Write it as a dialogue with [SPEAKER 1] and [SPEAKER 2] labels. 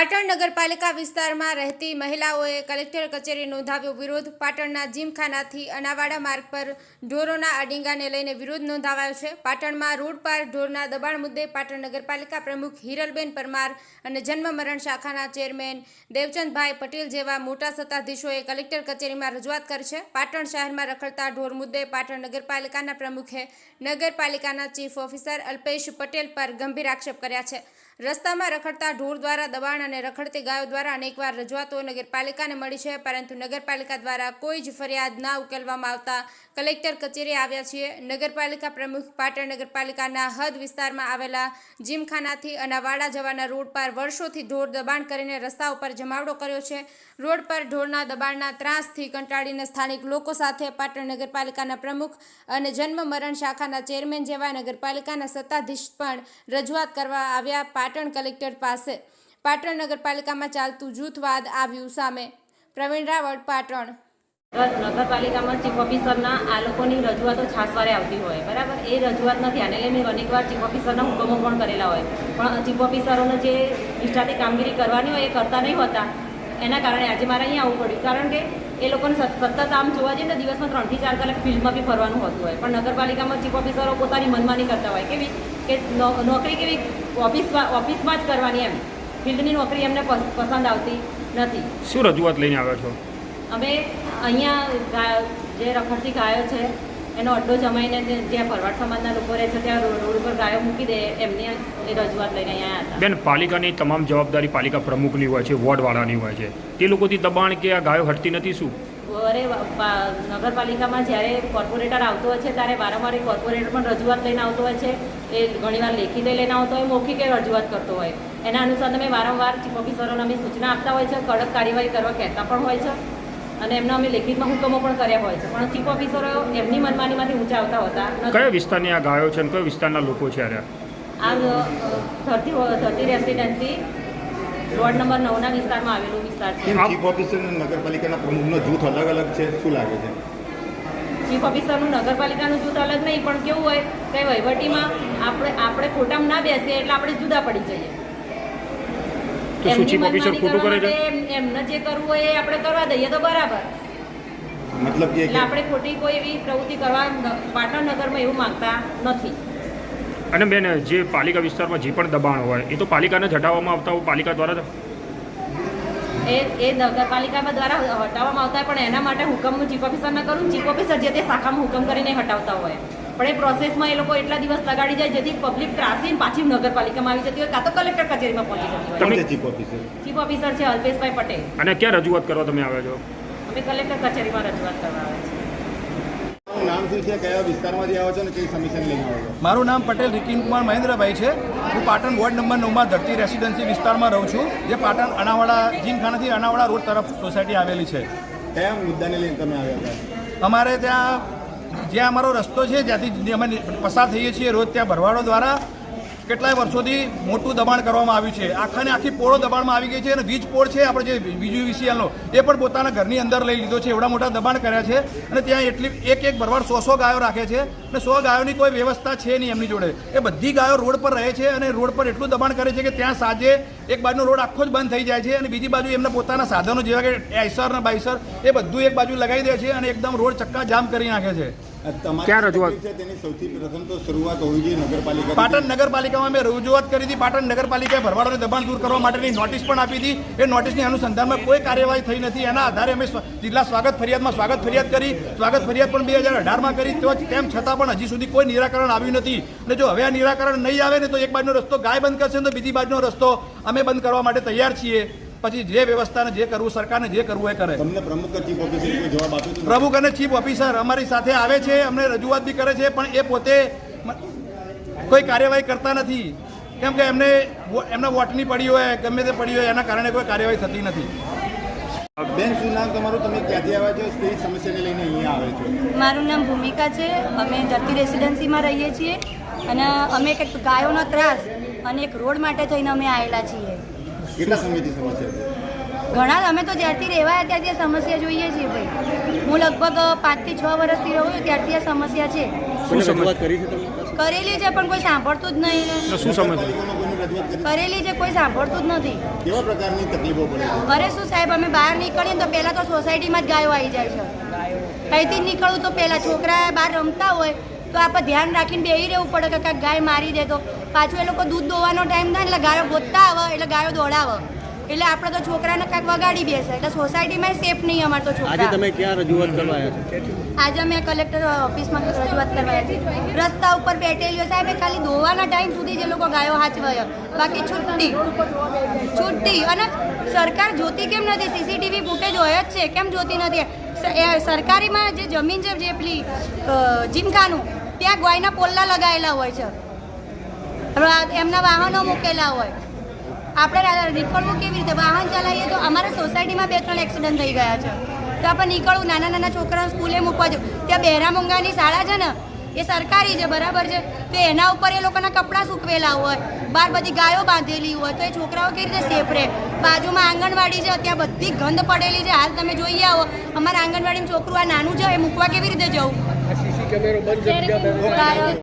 [SPEAKER 1] પાટણ નગરપાલિકા વિસ્તારમાં રહેતી મહિલાઓએ કલેક્ટર કચેરી નોંધાવ્યો વિરોધ. પાટણના જીમખાનાથી અનાવાડા માર્ગ પર ઢોરોના અડિંગાને લઈને વિરોધ નોંધાવાયો છે. પાટણમાં રોડ પર ઢોરના દબાણ મુદ્દે પાટણ નગરપાલિકા પ્રમુખ હિરલબેન પરમાર અને જન્મ મરણ શાખાના ચેરમેન દેવચંદભાઈ પટેલ જેવા મોટા સત્તાધીશોએ કલેક્ટર કચેરીમાં રજૂઆત કરી છે. પાટણ શહેરમાં રખડતા ઢોર મુદ્દે પાટણ નગરપાલિકાના પ્રમુખે નગરપાલિકાના ચીફ ઓફિસર અલ્પેશ પટેલ પર ગંભીર આક્ષેપ કર્યા છે. રસ્તામાં રખડતા ઢોર દ્વારા દબાણ અને રખડતી ગાયો દ્વારા અનેકવાર રજૂઆતો નગરપાલિકાને મળી છે, પરંતુ નગરપાલિકા દ્વારા કોઈ જ ફરિયાદ ના ઉકેલવામાં આવતા કલેક્ટર કચેરી આવ્યા છીએ. નગરપાલિકા પ્રમુખ પાટણ નગરપાલિકાના હદ વિસ્તારમાં આવેલા જીમખાનાથી અનાવાડા જવાના રોડ પર વર્ષોથી ઢોર દબાણ કરીને રસ્તા ઉપર જમાવડો કર્યો છે. રોડ પર ઢોરના દબાણના ત્રાસથી કંટાળીને સ્થાનિક લોકો સાથે પાટણ નગરપાલિકાના પ્રમુખ અને જન્મ મરણ શાખાના ચેરમેન જેવા નગરપાલિકાના સત્તાધીશ પણ રજૂઆત કરવા આવ્યા. પાટણ કલેક્ટર પાસે. પાટણ નગરપાલિકામાં ચાલતું જૂથવાદ આવ્યું સામે. પ્રવીણ રાવળ, પાટણ.
[SPEAKER 2] નગરપાલિકામાં ચીફ ઓફિસરના આ લોકોની રજૂઆતો છાસવારે આવતી હોય. બરાબર? એ રજૂઆતના ધ્યાને લઈને અનેકવાર ચીફ ઓફિસરના હુકમો પણ કરેલા હોય. પણ ચીફ ઓફિસરોને જે નિષ્ઠાથી કામગીરી કરવાની હોય એ કરતા નહીં હોતા. એના કારણે આજે મારે અહીંયા આવવું પડ્યું. કારણ કે એ લોકોને સત- સતત આમ જોવા જઈએ ને દિવસમાં ત્રણથી ચાર કલાક ફિલ્ડમાં બી ફરવાનું હોતું હોય. પણ નગરપાલિકામાં ચીફ ઓફિસરો પોતાની મનમાની કરતા હોય. કેવી કે નોકરી કેવી ઓફિસમાં ઓફિસમાં જ કરવાની એમ. ફિલ્ડની નોકરી એમને પસ- પસંદ આવતી નથી.
[SPEAKER 3] શું રજૂઆત લઈને આવ્યા છો?
[SPEAKER 2] અમે અહીંયા જે રખડતી ગાયો છે એનો અડ્ડો જમાઈને જ્યાં ભરવાડ સમાજના લોકો રહે છે ત્યાં રોડ ઉપર ગાયો મૂકી દે એમની એ રજૂઆત લઈને અહીંયા હતા.
[SPEAKER 3] બેન પાલિકાની તમામ જવાબદારી પાલિકા પ્રમુખની હોય છે વોર્ડવાળાની હોય છે. તે લોકોથી દબાણ કે આ ગાયો હટતી નથી શું?
[SPEAKER 2] અરે નગરપાલિકામાં જ્યારે કોર્પોરેટર આવતો હોય છે ત્યારે વારંવાર એ કોર્પોરેટર પણ રજૂઆત લઈને આવતો હોય છે. એ ઘણીવાર લેખિતે લઈને આવતો હોય મૌખિકે રજૂઆત કરતો હોય. એના અનુસાર અમે વારંવાર ચીફ ઓફિસરોને અમે સૂચના આપતા હોય છે કડક કાર્યવાહી કરવા કહેતા પણ હોય છે. અને એમના અમે લેખિતમાં હુકમો પણ કર્યા હોય છે. પણ ચીફ ઓફિસરો એમની મનમાનીમાંથી ઊંચા આવતા હોતા
[SPEAKER 3] કયા વિસ્તારની આ ગાયો છે અને કયા વિસ્તારના લોકો છે
[SPEAKER 2] આ અ, ધરતી ધરતી રેસિડેન્સી વોર્ડ નંબર નવના વિસ્તારમાં આવેલું વિસ્તાર છે.
[SPEAKER 4] ચીફ ઓફિસર અને નગરપાલિકાના પ્રમુખનો જૂથ અલગ અલગ છે? શું લાગે છે?
[SPEAKER 2] ચીફ ઓફિસરનું નગરપાલિકાનું જૂથ અલગ નહીં પણ કેવું હોય કે વહીવટીમાં આપણે આપણે ખોટામાં ના બેસીએ એટલે આપણે જુદા પડી જઈએ.
[SPEAKER 3] તો શું ચીફ ઓફિસર ખોટું કરે છે?
[SPEAKER 2] એમને જે કરવું હોય એ આપણે કરવા દઈએ તો બરાબર.
[SPEAKER 4] મતલબ કે
[SPEAKER 2] એટલે આપણે ખોટી કોઈ એવી પ્રવૃત્તિ કરવા ન- પાટણ નગરમાં એવું માંગતા નથી.
[SPEAKER 3] અને બેન જે પાલિકા વિસ્તારમાં જે પણ દબાણ હોય એ તો પાલિકાને જ હટાવવામાં આવતા હોય પાલિકા દ્વારા
[SPEAKER 2] એ એ નગરપાલિકામાં દ્વારા હટાવવામાં આવતા હોય પણ એના માટે હુકમ હું ચીફ ઓફિસરના કરું? ચીફ ઓફિસર જે તે શાખામાં હુકમ કરીને હટાવતા હોય. પણ એ પ્રોસેસમાં એ લોકો એટલા દિવસ લગાડી જાય જેથી પબ્લિક ત્રાસીને પાછી નગરપાલિકામાં આવી જતી હોય કાં તો કલેક્ટર કચેરીમાં પહોંચી જતી હોય.
[SPEAKER 4] છે ચીફ ઓફિસર
[SPEAKER 2] ચીફ ઓફિસર છે અલ્પેશભાઈ પટેલ.
[SPEAKER 3] અને ક્યાં રજૂઆત કરવા તમે આવ્યા છો?
[SPEAKER 2] અમે કલેક્ટર કચેરીમાં રજૂઆત કરવા આવે છે.
[SPEAKER 4] તમારું નામ શું છે? કયા વિસ્તારમાંથી આવો છો અને કઈ સમસ્યાને લઈને આવો છો?
[SPEAKER 5] મારું નામ પટેલ રિકિન કુમાર મહેન્દ્રભાઈ છે. હું પાટણ વોર્ડ નંબર નવમાં ધરતી રેસિડેન્સી વિસ્તારમાં રહું છું જે પાટણ અનાવાડા જીમખાનાથી અનાવાડા રોડ તરફ સોસાયટી આવેલી છે.
[SPEAKER 4] કયા મુદ્દાને લઈને તમે આવ્યા હતા?
[SPEAKER 5] અમારે ત્યાં જ્યાં અમારો રસ્તો છે, જ્યાંથી અમે પસાર થઈએ છીએ રોજ ત્યાં ભરવાડો દ્વારા કેટલાય વર્ષોથી મોટું દબાણ કરવામાં આવ્યું છે. આખાને આખી પોળો દબાણમાં આવી ગઈ છે અને વીજ પોળ છે, આપણે જે બીજું વિસીએલનો એ પણ પોતાના ઘરની અંદર લઈ લીધો છે, એવડા મોટા દબાણ કર્યા છે અને ત્યાં એટલી એક એક ભરવાડ સો સો ગાયો રાખે છે અને સો ગાયોની કોઈ વ્યવસ્થા છે નહીં એમની જોડે. એ બધી ગાયો રોડ પર રહે છે અને રોડ પર એટલું દબાણ કરે છે કે ત્યાં સાંજે એક બાજુનો રોડ આખો જ બંધ થઈ જાય છે અને બીજી બાજુ એમના પોતાના સાધનો જેવા કે આઈસર ને બાઈસર એ બધું એક બાજુ લગાવી દે છે અને એકદમ રોડ ચક્કા જામ કરી નાખે છે.
[SPEAKER 3] ક્યાં રજૂઆત?
[SPEAKER 4] છે તેની સૌથી પ્રથમ તો શરૂઆત હોવી જોઈએ નગરપાલિકા
[SPEAKER 5] પાટણ નગરપાલિકામાં મેં રજૂઆત કરી હતી. પાટણ નગરપાલિકાએ ભરવાડોને દબાણ દૂર કરવા માટેની નોટિસ પણ આપી હતી. એ નોટિસની અનુસંધાનમાં કોઈ કાર્યવાહી થઈ નથી. એના આધારે અમે જિલ્લા સ્વાગત ફરિયાદમાં સ્વાગત ફરિયાદ કરી. સ્વાગત ફરિયાદ પણ બે હજાર અઢારમાં કરી. તો તેમ છતાં પણ હજી સુધી કોઈ નિરાકરણ આવ્યું નથી. અને જો હવે આ નિરાકરણ નહીં આવે ને તો એક બાજુનો રસ્તો ગાય બંધ કરશે ને તો બીજી બાજુનો રસ્તો અમે બંધ કરવા માટે તૈયાર છીએ. પછી જે વ્યવસ્થાને જે કરવું સરકારને જે કરવું એ કરે.
[SPEAKER 4] તમને પ્રમુખ ચીફ ઓફિસર જવાબ આપ્યો
[SPEAKER 5] પ્રમુખ અને ચીફ ઓફિસર અમારી સાથે આવે છે અમને રજૂઆત બી કરે છે પણ એ પોતે કોઈ કાર્યવાહી કરતા નથી. કેમ કે એમને એમના વોટની પડી હોય ગમે તે પડી હોય એના કારણે કોઈ કાર્યવાહી થતી નથી.
[SPEAKER 4] બેન શું નામ તમારું? તમે ક્યાંથી આવ્યા છો? કઈ સમસ્યાને લઈને અહીંયા આવે છો?
[SPEAKER 6] મારું નામ ભૂમિકા છે. અમે ધરતી રેસિડેન્સીમાં રહીએ છીએ. અને અમે કંઈક ગાયોનો ત્રાસ અને એક રોડ માટે થઈને અમે આવેલા છીએ.
[SPEAKER 4] કેટલા સમયથી સમસ્યા
[SPEAKER 6] ઘણા અમે તો જ્યારથી રહેવાયા ત્યારથી આ સમસ્યા જોઈએ છીએ ભાઈ. હું લગભગ પાંચથી છ વર્ષથી રહું છું ત્યારથી આ સમસ્યા છે.
[SPEAKER 3] શું સમજ
[SPEAKER 6] કરેલી છે પણ કોઈ સાંભળતું જ નહીં.
[SPEAKER 3] શું સમજ
[SPEAKER 6] કરેલી છે કોઈ સાંભળતું જ નથી.
[SPEAKER 4] કેવા પ્રકારની તકલીફો પડે
[SPEAKER 6] અરે શું સાહેબ અમે બહાર નીકળીએ ને તો પહેલાં તો સોસાયટીમાં જ ગાયો આવી જાય છે. અહીંથી નીકળું નીકળવું તો પહેલાં છોકરા બહાર રમતા હોય તો આપણે ધ્યાન રાખીને બેહી રહેવું પડે કે કાંઈક ગાય મારી દે તો. પાછું એ લોકો દૂધ દોવાનો ટાઈમ થાય એટલે ગાયો ગોતતા આવે એટલે ગાયો દોડાવે. એટલે આપણે તો છોકરાને કાંઈક વગાડી બેસે. એટલે સોસાયટીમાં સેફ નહીં અમારે તો
[SPEAKER 7] આજે
[SPEAKER 6] છોકરા.
[SPEAKER 7] તમે ક્યાં રજૂઆત કરવા
[SPEAKER 6] આજે અમે કલેક્ટર ઓફિસમાં રજૂઆત કરવા રસ્તા ઉપર બેઠેલીઓ સાહેબ ખાલી ધોવાના ટાઈમ સુધી જે લોકો ગાયો હાચવાય. બાકી છુટ્ટી છુટ્ટી અને સરકાર જોતી કેમ નથી? સીસીટીવી ફૂટેજ હોય જ છે. કેમ જોતી નથી? સરકારીમાં જે જમીન છે, જે પેલી જીમખાનું ત્યાં ગાયના પોલ્લા લગાવેલા હોય છે. એમના વાહનો મૂકેલા હોય. આપણે નીકળવું કેવી રીતે? વાહન ચલાવીએ તો અમારા સોસાયટીમાં બે, ત્રણ એક્સિડન્ટ થઈ ગયા છે. તો આપણે નીકળવું નાના નાના છોકરાઓ સ્કૂલે મૂકવા જવું. ત્યાં બહેરા મોંઘાની શાળા છે ને એ સરકારી છે બરાબર છે. તો એના ઉપર એ લોકોના કપડાં સૂકવેલા હોય બહાર બધી ગાયો બાંધેલી હોય તો એ છોકરાઓ કેવી રીતે સેફ રહે? બાજુમાં આંગણવાડી છે ત્યાં બધી ગંધ પડેલી છે. હાલ તમે જોઈ આવો અમારા આંગણવાડીનું છોકરું આ નાનું છે એ મૂકવા કેવી રીતે જવું?